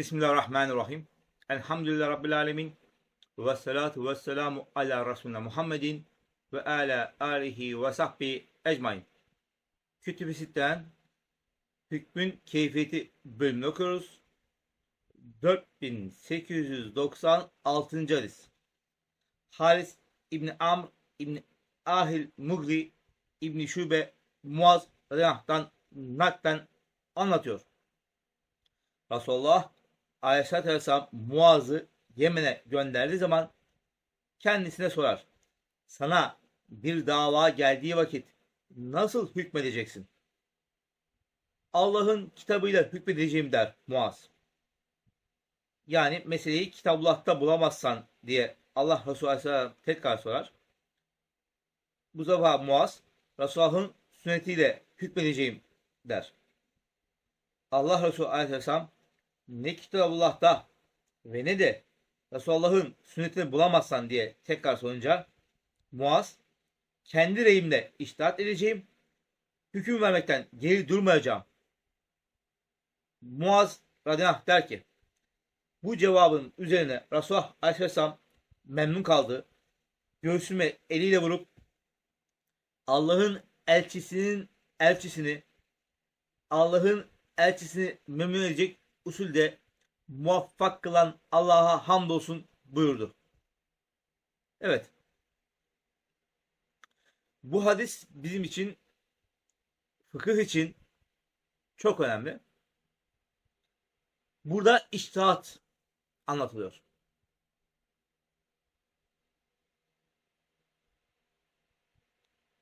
Bismillahirrahmanirrahim. Elhamdülillah Rabbil alemin. Ve salatu ve selamu ala Resulüne Muhammedin ve ala alihi ve sahbihi ecmain. Kütüb-i Sitte'den hükmün keyfiyeti bölümünü okuyoruz. 4896. hadis. Haris İbni Amr İbni Ahil Mugri İbni Şube Muaz Riyah'tan naklen anlatıyor. Resulullah Aleyhisselatü Vesselam Muaz'ı Yemen'e gönderdiği zaman kendisine sorar. Sana bir dava geldiği vakit nasıl hükmedeceksin? Allah'ın kitabıyla hükmedeceğim der Muaz. Yani meseleyi kitabullah'ta bulamazsan diye Allah Resulü Aleyhisselam tekrar sorar. Bu sefer Muaz Resulullah'ın sünnetiyle hükmedeceğim der. Allah Resulü Aleyhisselam ne kitabullah'ta ve ne de Resulullah'ın sünnetini bulamazsan diye tekrar sorunca Muaz kendi reyimle iştahat edeceğim. Hüküm vermekten geri durmayacağım. Muaz radıyallahu der ki bu cevabın üzerine Resulullah aleyhisselam memnun kaldı. Göğsüme eliyle vurup Allah'ın elçisinin elçisini Allah'ın elçisini memnun edecek usulde muvaffak kılan Allah'a hamdolsun buyurdu. Evet. Bu hadis bizim için fıkıh için çok önemli. Burada iştihat anlatılıyor.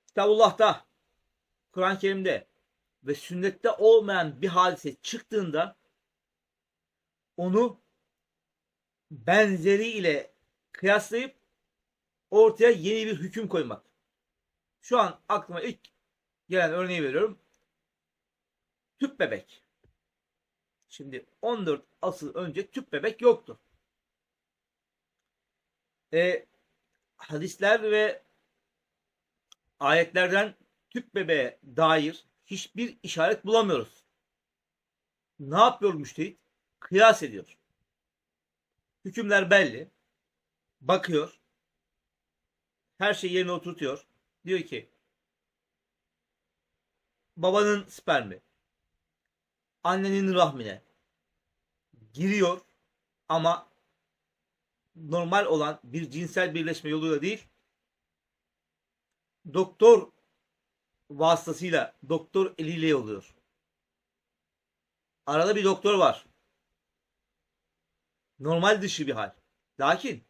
Kitabullah'ta, Kur'an-ı Kerim'de ve sünnette olmayan bir hadise çıktığında onu benzeriyle kıyaslayıp ortaya yeni bir hüküm koymak. Şu an aklıma ilk gelen örneği veriyorum. Tüp bebek. Şimdi 14 asıl önce tüp bebek yoktu. E, hadisler ve ayetlerden tüp bebeğe dair hiçbir işaret bulamıyoruz. Ne yapıyor müştehit? Kıyas ediyor. Hükümler belli. Bakıyor. Her şeyi yerine oturtuyor. Diyor ki babanın spermi annenin rahmine giriyor ama normal olan bir cinsel birleşme yoluyla değil doktor vasıtasıyla doktor eliyle oluyor. Arada bir doktor var. Normal dışı bir hal. Lakin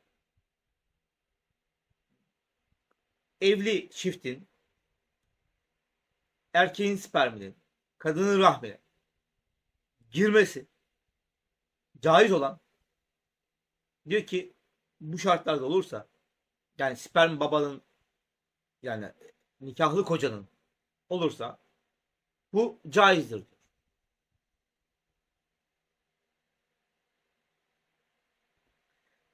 evli çiftin erkeğin sperminin kadının rahmine girmesi caiz olan diyor ki bu şartlarda olursa yani sperm babanın yani nikahlı kocanın olursa bu caizdir diyor.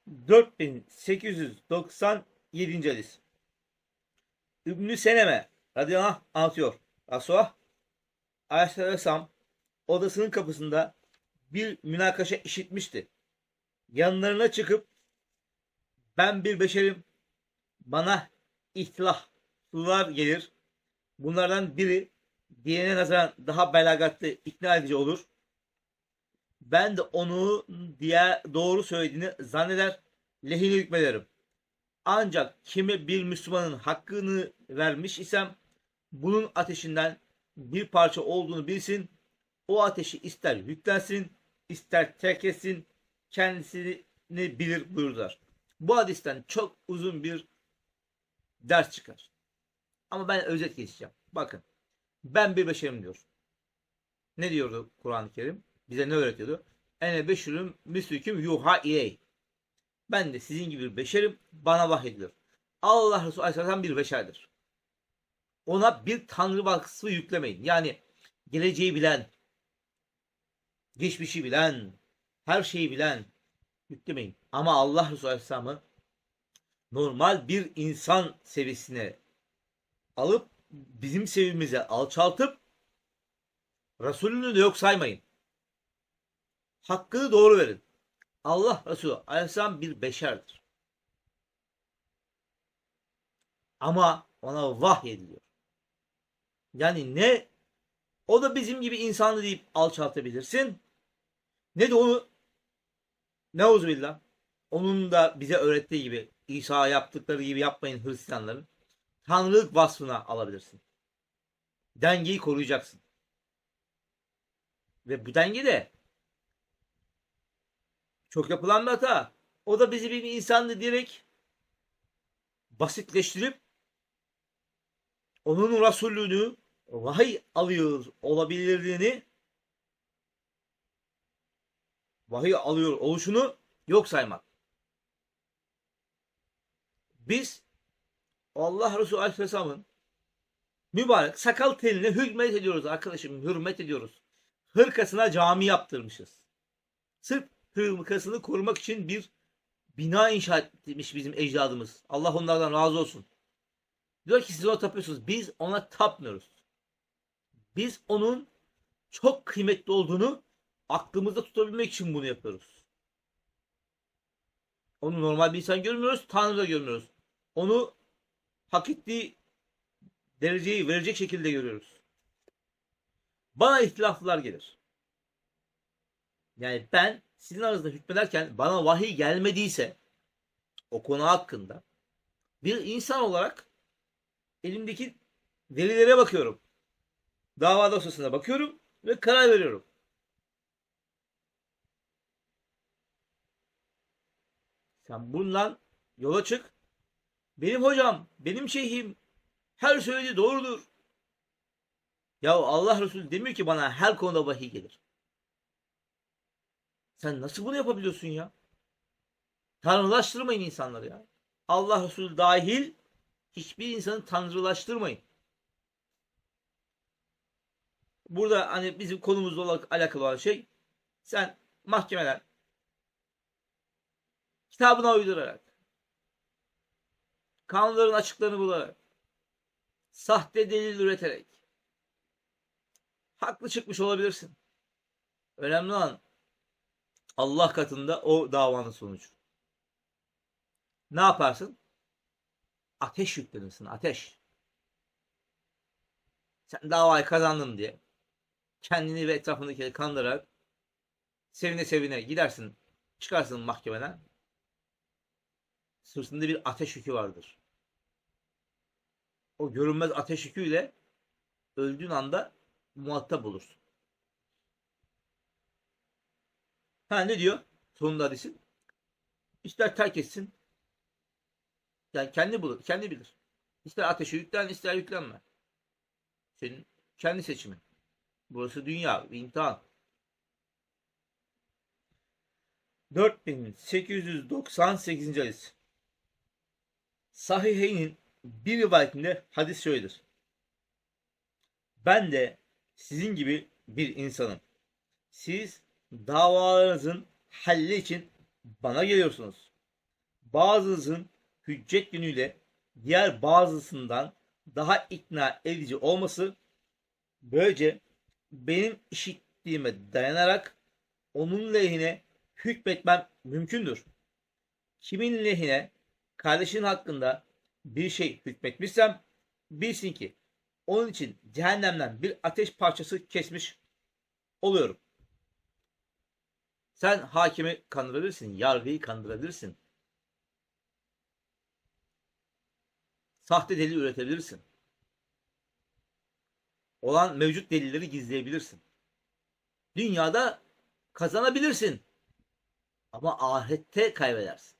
...4897. hadis. İbn-i Seneme radıyallahu anh anlatıyor. Resulullah aleyhisselam odasının kapısında bir münakaşa işitmişti. Yanlarına çıkıp ben bir beşerim bana ihtilaflılar gelir. Bunlardan biri diğerine nazaran daha belagatlı ikna edici olur. Ben de onu diğer doğru söylediğini zanneder, lehine hükmederim. Ancak kime bir Müslümanın hakkını vermiş isem bunun ateşinden bir parça olduğunu bilsin. O ateşi ister yüklensin, ister terk etsin, kendisini bilir buyurdular. Bu hadisten çok uzun bir ders çıkar. Ama ben özet geçeceğim. Bakın. Ben bir beşerim diyor. Ne diyordu Kur'an-ı Kerim? Bize ne öğretiyordu? Ene beşirüm müslüküm yuha iley. Ben de sizin gibi bir beşerim. Bana vahyedilir. Allah Resulü Aleyhisselam bir beşerdir. Ona bir tanrı vasfı yüklemeyin. Yani geleceği bilen, geçmişi bilen, her şeyi bilen yüklemeyin. Ama Allah Resulü Aleyhisselam'ı normal bir insan seviyesine alıp bizim seviyemize alçaltıp Resulünü de yok saymayın. Hakkını doğru verin. Allah Resulü Aleyhisselam bir beşerdir. Ama ona vahyediliyor. Yani ne o da bizim gibi insanı deyip alçaltabilirsin. Ne de onu ne billah onun da bize öğrettiği gibi İsa yaptıkları gibi yapmayın Hristiyanların. Tanrılık vasfına alabilirsin. Dengeyi koruyacaksın. Ve bu denge de çok yapılan bir hata. O da bizi bir insandı diyerek basitleştirip onun Resulünü vahiy alıyor olabilirliğini vahiy alıyor oluşunu yok saymak. Biz Allah Resulü Aleyhisselam'ın mübarek sakal teline hürmet ediyoruz arkadaşım. Hürmet ediyoruz. Hırkasına cami yaptırmışız. Sırf hırkasını korumak için bir bina inşa etmiş bizim ecdadımız. Allah onlardan razı olsun. Diyor ki siz ona tapıyorsunuz. Biz ona tapmıyoruz. Biz onun çok kıymetli olduğunu aklımızda tutabilmek için bunu yapıyoruz. Onu normal bir insan görmüyoruz, Tanrı da görmüyoruz. Onu hak ettiği dereceyi verecek şekilde görüyoruz. Bana ihtilaflılar gelir. Yani ben sizin aranızda hükmederken bana vahiy gelmediyse o konu hakkında bir insan olarak elimdeki delillere bakıyorum. Dava dosyasına bakıyorum ve karar veriyorum. Sen bundan yola çık. Benim hocam, benim şeyhim her söylediği doğrudur. Ya Allah Resulü demiyor ki bana her konuda vahiy gelir. Sen nasıl bunu yapabiliyorsun ya? Tanrılaştırmayın insanları ya. Allah Resulü dahil hiçbir insanı tanrılaştırmayın. Burada hani bizim konumuzla alakalı olan şey sen mahkemeler kitabına uydurarak kanunların açıklarını bularak sahte delil üreterek haklı çıkmış olabilirsin. Önemli olan Allah katında o davanın sonucu. Ne yaparsın? Ateş yüklenirsin. Ateş. Sen davayı kazandın diye kendini ve etrafındakileri kandırarak sevine sevine gidersin. Çıkarsın mahkemeden. Sırtında bir ateş yükü vardır. O görünmez ateş yüküyle öldüğün anda muhatap olursun. Ha ne diyor? Sonunda hadisin. İster terk etsin. Yani kendi bulur, kendi bilir. İster ateşe yüklen, ister yüklenme. Senin kendi seçimin. Burası dünya, imtihan. 4898. hadis. Sahiheyn'in bir rivayetinde hadis şöyledir. Ben de sizin gibi bir insanım. Siz davalarınızın halli için bana geliyorsunuz. Bazınızın hüccet günüyle diğer bazısından daha ikna edici olması böylece benim işittiğime dayanarak onun lehine hükmetmem mümkündür. Kimin lehine kardeşin hakkında bir şey hükmetmişsem bilsin ki onun için cehennemden bir ateş parçası kesmiş oluyorum. Sen hakimi kandırabilirsin, yargıyı kandırabilirsin. Sahte delil üretebilirsin. Olan mevcut delilleri gizleyebilirsin. Dünyada kazanabilirsin. Ama ahirette kaybedersin.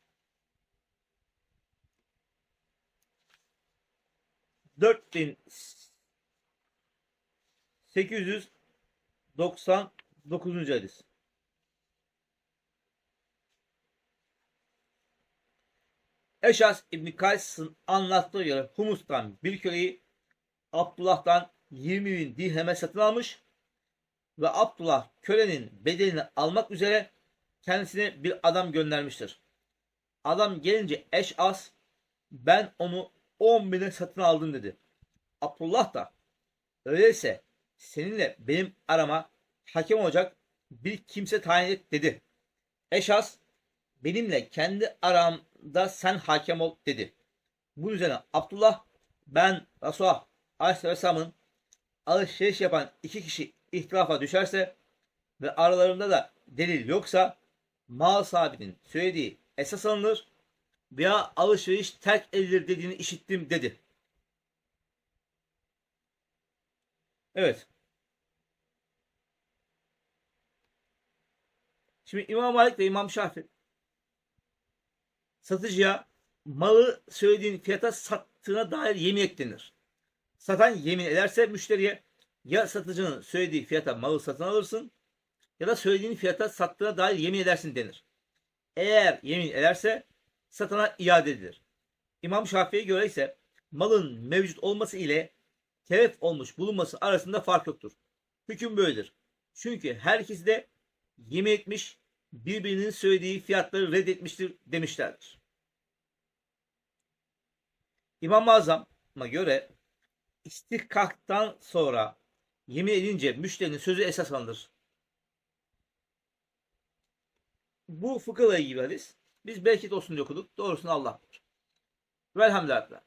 4899. hadis. Eşas İbni Kays'ın anlattığı göre Humus'tan bir köleyi Abdullah'tan 20 bin dirheme satın almış ve Abdullah kölenin bedelini almak üzere kendisine bir adam göndermiştir. Adam gelince Eşas ben onu 10 bine satın aldım dedi. Abdullah da öyleyse seninle benim arama hakem olacak bir kimse tayin et dedi. Eşas benimle kendi aramda sen hakem ol dedi. Bu üzerine Abdullah ben Resulullah Aleyhisselam'ın alışveriş yapan iki kişi ihtilafa düşerse ve aralarında da delil yoksa mal sahibinin söylediği esas alınır veya alışveriş terk edilir dediğini işittim dedi. Evet. Şimdi İmam Malik ve İmam Şafii satıcıya malı söylediğin fiyata sattığına dair yemin et. Satan yemin ederse müşteriye ya satıcının söylediği fiyata malı satın alırsın ya da söylediğin fiyata sattığına dair yemin edersin denir. Eğer yemin ederse satana iade edilir. İmam Şafii'ye göre ise malın mevcut olması ile telef olmuş bulunması arasında fark yoktur. Hüküm böyledir. Çünkü her ikisi de yemin etmiş, birbirinin söylediği fiyatları reddetmiştir demişlerdir. İmam-ı Azam'a göre istihkaktan sonra yemin edince müşterinin sözü esas alınır. Bu fıkıhla ilgili hadis. Biz belki olsun diye okuduk. Doğrusunu Allah bilir. Velhamdülillah.